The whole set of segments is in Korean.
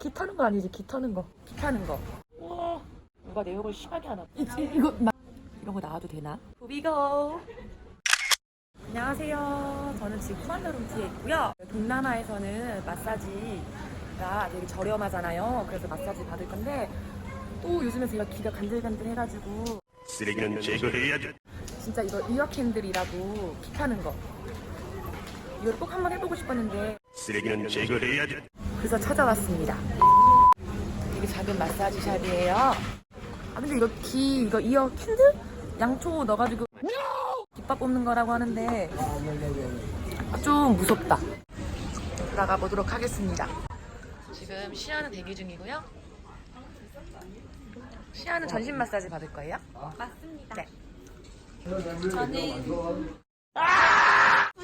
기 타는 거 아니지? 기 타는 거. 기 타는 거. 우와. 누가 내 욕을 심하게 하나? 이제 이거 마... 이런 거 나와도 되나? 부비고. 안녕하세요. 저는 지금 쿠알라룸티에 있고요. 동남아에서는 마사지가 되게 저렴하잖아요. 그래서 마사지 받을 건데 또 요즘에 제가 귀가 간질간질해가지고 쓰레기는 제거해야지. 진짜 이거 이어 캔들이라고 기 타는 거. 이걸 꼭 한번 해보고 싶었는데 쓰레기는 제거해야지. 그래서 찾아왔습니다. 되게 작은 마사지 샵이에요. 아 근데 이거 기 이거 이어 캔들 양초 넣어가지고 깃밥 뽑는 거라고 하는데 좀 무섭다. 들어가 보도록 하겠습니다. 지금 시아는 대기 중이고요. 시아는 전신 마사지 받을 거예요? 맞습니다. 네. 저는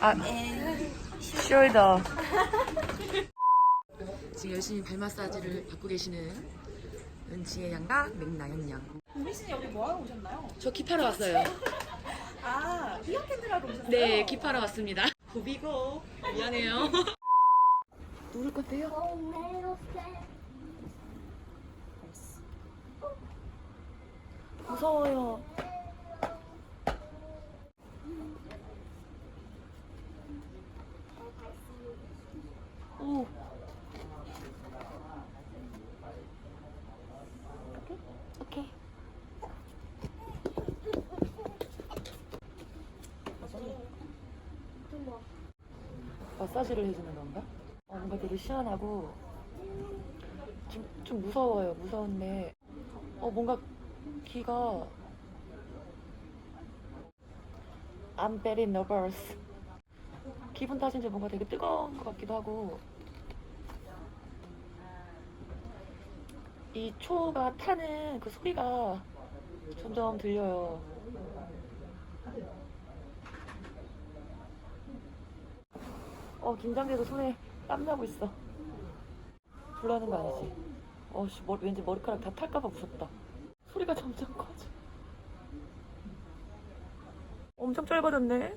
아, 숄더. 지금 열심히 발 마사지를 받고 계시는 은지의 양과 맥나연 양. 우리 씨는 여기 뭐 하러 오셨나요? 저 기파러 왔어요. 아, 이어캔들 하러 오셨어요? 네, 기파러 왔습니다. 고비고 미안해요. 누울 건데요? 무서워요. 오. 오케이. 오케이. 마사지를 해주는 건가? 어, 뭔가 되게 시원하고 좀, 좀 무서워요. 무서운데 어 뭔가 귀가 I'm very nervous. 기분 탓인지 뭔가 되게 뜨거운 것 같기도 하고 이 초가 타는 그 소리가 점점 들려요. 어 긴장돼서 손에 땀 나고 있어. 불나는 거 아니지? 어씨 머리 왠지 머리카락 다 탈까봐 무섭다. 소리가 점점 커져. 엄청 짧아졌네.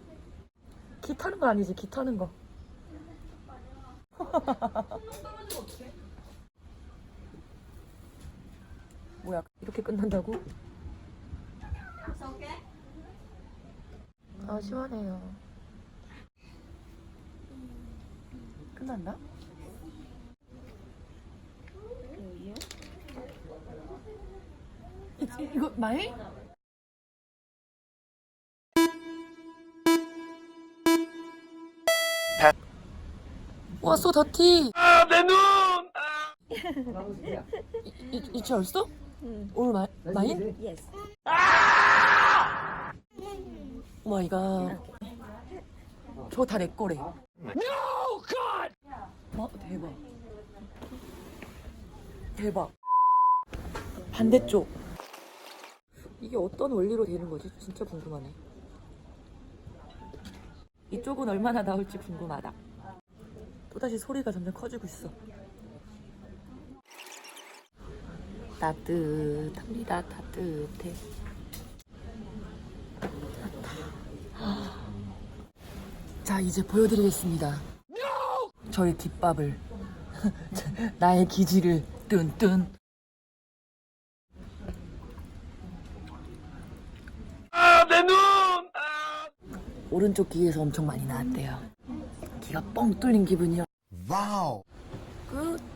기 타는 거 아니지? 기 타는 거. 뭐야 이렇게 끝난다고? 아 시원해요. 이- 이거 많이? 와, so dirty. 아, 내 눈! 이, 이치 얼쏘? 응. 오늘 마, 마인? Yes. 오 마이 갓. 저거 다 내 거래. 대박. 대박. 반대쪽. 이게 어떤 원리로 되는 거지? 진짜 궁금하네. 이쪽은 얼마나 나올지 궁금하다. 또다시 소리가 점점 커지고 있어. 따뜻합니다. 따뜻해. 자, 이제 보여드리겠습니다. 저의 깃밥을. 나의 기지를 뚠뚠. 아, 내 눈! 아! 오른쪽 귀에서 엄청 많이 나왔대요. 귀가 뻥 뚫린 기분이요. Wow. 끝.